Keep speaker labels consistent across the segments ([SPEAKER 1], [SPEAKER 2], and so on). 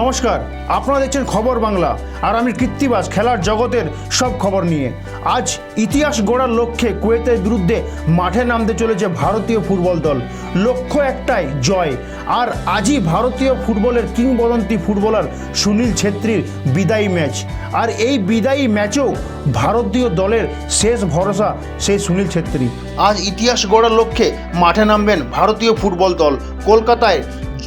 [SPEAKER 1] নমস্কার, আপনারা দেখছেন খবর বাংলা, আর আমি কৃত্তিবাস খেলার জগতের সব খবর নিয়ে। আজ ইতিহাস গড়ার লক্ষ্যে কুয়েতের বিরুদ্ধে মাঠে নামতে চলেছে ভারতীয় ফুটবল দল। লক্ষ্য একটাই, জয়। আর আজই ভারতীয় ফুটবলের কিংবদন্তি ফুটবলার সুনীল ছেত্রীর বিদায়ী ম্যাচ। আর এই বিদায়ী ম্যাচেও ভারতীয় দলের শেষ ভরসা সেই সুনীল ছেত্রী। আজ ইতিহাস গড়ার লক্ষ্যে মাঠে নামবেন ভারতীয় ফুটবল দল। কলকাতায়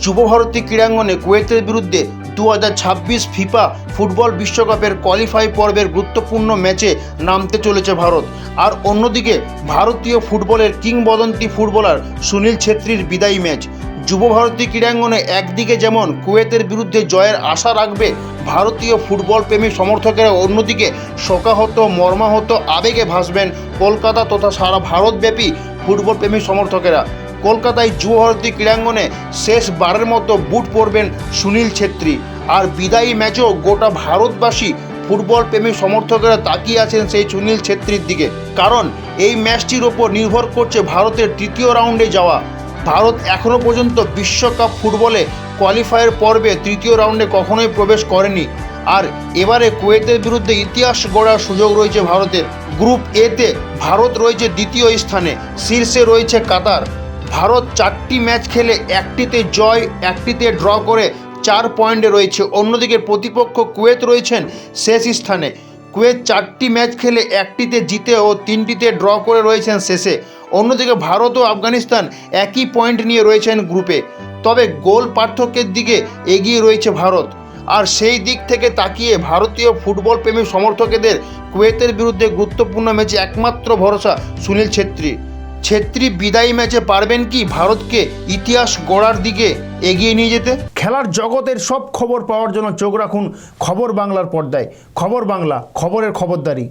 [SPEAKER 1] যুবভারতী ক্রীড়াঙ্গনে কুয়েতের বিরুদ্ধে দু হাজার ছাব্বিশ ফিফা ফুটবল বিশ্বকাপের কোয়ালিফাই পর্বের গুরুত্বপূর্ণ ম্যাচে নামতে চলেছে ভারত। আর অন্যদিকে ভারতীয় ফুটবলের কিংবদন্তি ফুটবলার সুনীল ছেত্রীর বিদায়ী ম্যাচ। যুবভারতী ক্রীড়াঙ্গনে একদিকে যেমন কুয়েতের বিরুদ্ধে জয়ের আশা রাখবে ভারতীয় ফুটবল প্রেমী সমর্থকেরা, অন্যদিকে শোকাহত, মর্মাহত আবেগে ভাসবেন কলকাতা তথা সারা ভারতব্যাপী ফুটবল প্রেমী সমর্থকেরা। কলকাতায় যুবভারতী ক্রীড়াঙ্গনে শেষবারের মতো বুট পরবেন সুনীল ছেত্রী। আর বিদায়ী ম্যাচেও গোটা ভারতবাসী ফুটবল প্রেমী সমর্থকেরা তাকিয়ে আছেন সেই সুনীল ছেত্রীর দিকে। কারণ এই ম্যাচটির ওপর নির্ভর করছে ভারতের তৃতীয় রাউন্ডে যাওয়া। ভারত এখনও পর্যন্ত বিশ্বকাপ ফুটবলে কোয়ালিফায়ার পর্বে তৃতীয় রাউন্ডে কখনোই প্রবেশ করেনি। আর এবারে কুয়েতের বিরুদ্ধে ইতিহাস গড়ার সুযোগ রয়েছে ভারতের। গ্রুপ এতে ভারত রয়েছে দ্বিতীয় স্থানে, শীর্ষে রয়েছে কাতার। ভারত চারটি ম্যাচ খেলে একটিতে জয়, একটিতে ড্র করে চার পয়েন্টে রয়েছে। অন্যদিকে প্রতিপক্ষ কুয়েত রয়েছেন শেষ স্থানে। কুয়েত চারটি ম্যাচ খেলে একটিতে জিতে ও তিনটিতে ড্র করে রয়েছেন শেষে। অন্যদিকে ভারত ও আফগানিস্তান একই পয়েন্ট নিয়ে রয়েছেন গ্রুপে। তবে গোল পার্থক্যের দিকে এগিয়ে রয়েছে ভারত। আর সেই দিক থেকে তাকিয়ে ভারতীয় ফুটবল প্রেমী সমর্থকেদের কুয়েতের বিরুদ্ধে গুরুত্বপূর্ণ ম্যাচে একমাত্র ভরসা সুনীল ছেত্রী। ছেত্রী বিদায়ী ম্যাচে পারবেন কি ভারতকে ইতিহাস গড়ার দিকে এগিয়ে নিয়ে যেতে? খেলার জগতের সব খবর পাওয়ার জন্য চোখ রাখুন খবর বাংলার পর্দায়। খবর বাংলা, খবরের খবরদারি।